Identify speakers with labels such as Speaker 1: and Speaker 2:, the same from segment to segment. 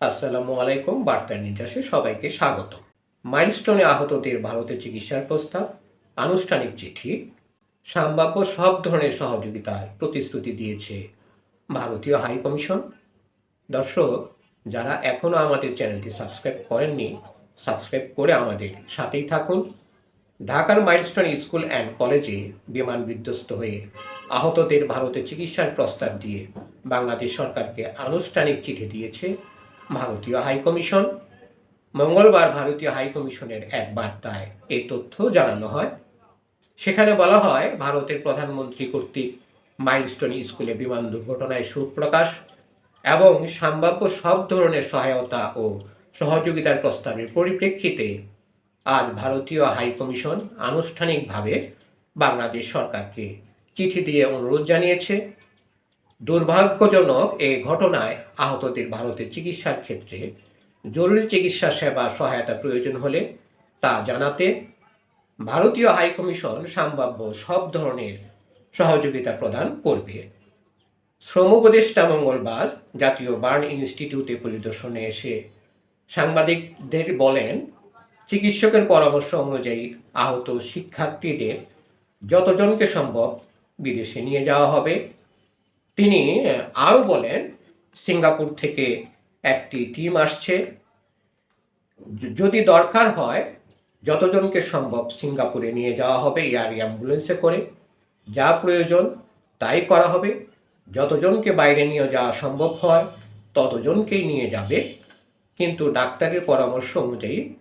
Speaker 1: আসসালামু আলাইকুম, বার্তা নির্যাসে সবাইকে স্বাগত। মাইলস্টোনে আহতদের ভারতে চিকিৎসার প্রস্তাব, আনুষ্ঠানিক চিঠি, সম্ভাব্য সব ধরনের সহযোগিতার প্রতিশ্রুতি দিয়েছে ভারতীয় হাই কমিশন। দর্শক, যারা এখনও আমাদের চ্যানেলটি সাবস্ক্রাইব করেননি, সাবস্ক্রাইব করে আমাদের সাথেই থাকুন। ঢাকার মাইলস্টোন স্কুল অ্যান্ড কলেজে বিমান বিধ্বস্ত হয়ে আহতদের ভারতে চিকিৎসার প্রস্তাব দিয়ে বাংলাদেশ সরকারকে আনুষ্ঠানিক চিঠি দিয়েছে ভারতীয় হাইকমিশন মঙ্গলবার ভারতীয় হাইকমিশনের এক বার্তায় এই তথ্য জানানো হয়। সেখানে বলা হয়, ভারতের প্রধানমন্ত্রী কর্তৃক মাইলস্টোন স্কুলে বিমান দুর্ঘটনায় শোক প্রকাশ এবং সম্ভাব্য সব ধরনের সহায়তা ও সহযোগিতার প্রস্তাবের পরিপ্রেক্ষিতে আজ ভারতীয় হাইকমিশন আনুষ্ঠানিকভাবে বাংলাদেশ সরকারকে চিঠি দিয়ে অনুরোধ জানিয়েছে। দুর্ভাগ্যজনক এই ঘটনায় আহতদের ভারতের চিকিৎসার ক্ষেত্রে জরুরি চিকিৎসা সেবা সহায়তা প্রয়োজন হলে তা জানাতে ভারতীয় হাইকমিশন সম্ভাব্য সব ধরনের সহযোগিতা প্রদান করবে। শ্রম উপদেষ্টা মঙ্গলবার জাতীয় বার্ন ইনস্টিটিউটে পরিদর্শনে এসে সাংবাদিকদের বলেন, চিকিৎসকের পরামর্শ অনুযায়ী আহত শিক্ষার্থীদের যতজনকে সম্ভব বিদেশে নিয়ে যাওয়া হবে। তিনি আরও বলেন, সিঙ্গাপুর থেকে একটি টিম আসছে। যদি দরকার হয়, যতজনকে সম্ভব সিঙ্গাপুরে নিয়ে যাওয়া হবে, এয়ার অ্যাম্বুলেন্সে করে। যা প্রয়োজন, তাই করা হবে। যতজনকে বাইরে নিয়ে যাওয়া সম্ভব হয়, ততজনকেই নিয়ে যাবে। কিন্তু ডাক্তারের পরামর্শ অনুযায়ী,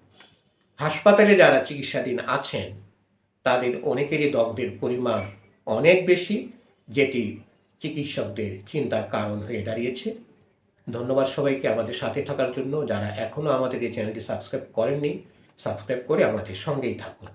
Speaker 1: হাসপাতালে যারা চিকিৎসাধীন আছেন, তাদের অনেকেরই দগ্ধের পরিমাণ অনেক বেশি, যেটি চিকিৎসকদের চিন্তার কারণ হয়ে দাঁড়িয়েছে। ধন্যবাদ সবাইকে আমাদের সাথে থাকার জন্য। যারা এখনও আমাদের এই চ্যানেলটি সাবস্ক্রাইব করেননি, সাবস্ক্রাইব করে আমাদের সঙ্গেই থাকুন।